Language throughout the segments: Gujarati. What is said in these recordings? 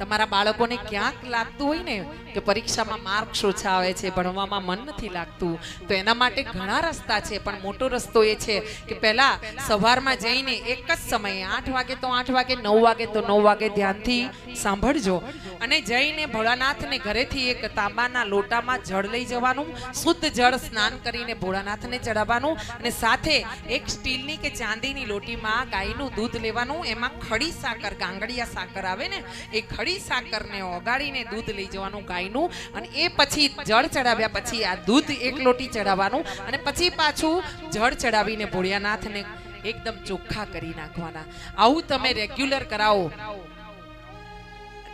તમારા બાળકોને ક્યાંક લાગતું હોય ને કે પરીક્ષામાં માર્ક્સ ઓછા આવે છે, ભણવામાં મન નથી લાગતું, તો એના માટે ઘણા રસ્તા છે. પણ મોટો રસ્તો એ છે કે પહેલાં સવારમાં જઈને એક જ સમયે આઠ વાગે તો આઠ વાગે, નવ વાગે તો નવ વાગે ધ્યાનથી સાંભળજો. અને જઈને ભોળાનાથને ઘરેથી એક તાંબાના લોટામાં જળ લઈ જવાનું, શુદ્ધ જળ સ્નાન કરીને ભોળાનાથને ચડાવવાનું અને સાથે એક સ્ટીલની કે ચાંદીની લોટીમાં ગાયનું દૂધ લેવાનું. એમાં ખડી સાકર, ગાંગડિયા સાકર આવે ને, એ ખડી સાકરને ઓગાળીને દૂધ લઈ જવાનું ગાયનું અને એ પછી જળ ચડાવ્યા પછી આ દૂધ એક લોટી ચડાવવાનું અને પછી પાછું જળ ચડાવીને ભોળિયાનાથને એકદમ ચોખ્ખા કરી નાખવાના. આવું તમે રેગ્યુલર કરાવો.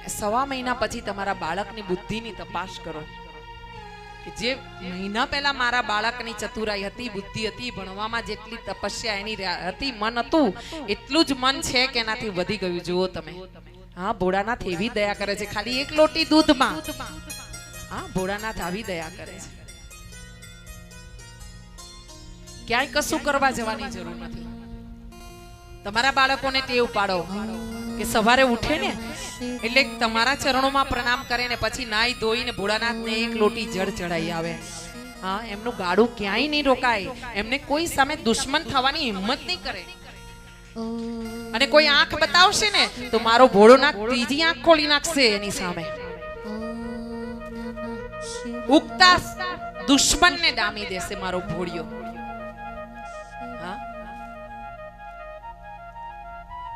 સવા મહિના પછી તમારા બાળકની બુદ્ધિની તપાસ કરો. જે મહિના પહેલા મારા બાળકની ચતુરાઈ હતી, બુદ્ધિ હતી, ભણવામાં જેટલી તપસ્યા એની હતી, મન હતું, એટલું જ મન છે કે એનાથી વધી ગયું. જુઓ તમે. હા, ભોળાનાથ એવી દયા કરે છે. ખાલી એક લોટી દૂધમાં. હા, ભોળાનાથ આવી દયા કરે છે. ક્યાંય કશું કરવા જવાની જરૂર નથી. તમારા બાળકોને ટેવ પાડો કે સવારે ઉઠે ને, એટલે તમારા ચરણોમાં પ્રણામ કરે ને પછી નાઈ ધોઈને ભોળાનાથને એક લોટી જળ ચડાઈ આવે. હા, એમનું ગાડું ક્યાંય નહીં રોકાય. એમને કોઈ સામે દુશ્મન થવાની હિંમત નહીં કરે. અને કોઈ આંખ બતાવશે ને, તો મારો ભોળોનાથ ત્રીજી આંખ ખોલી નાખશે એની સામે. ઉગતા દુશ્મનને ડામી દેશે મારો ભોળિયો.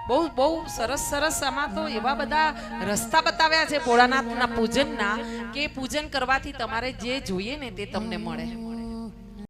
બહુ બહુ સરસ સરસ આમાં તો એવા બધા રસ્તા બતાવ્યા છે ભોળાનાથના પૂજનના કે પૂજન કરવાથી તમારે જે જોઈએ ને તે તમને મળે.